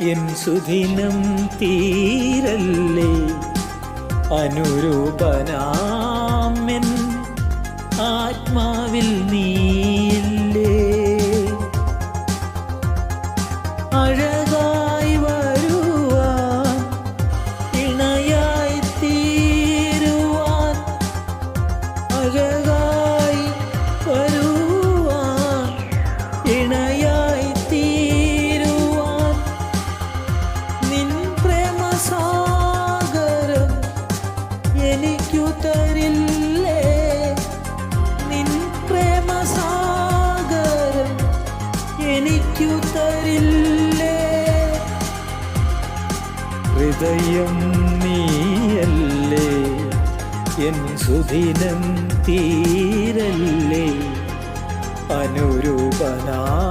N സുദിനം തീരല്ലേ? അനുരൂപനാമെൻ ആത്മാവിൽ നീയില്ലേ? അഴകായി നിൻ പ്രേമസാഗരം ഹൃദയം നീയല്ലേ? എൻ സുദിനം തീരല്ലേ? അനുരൂപനാ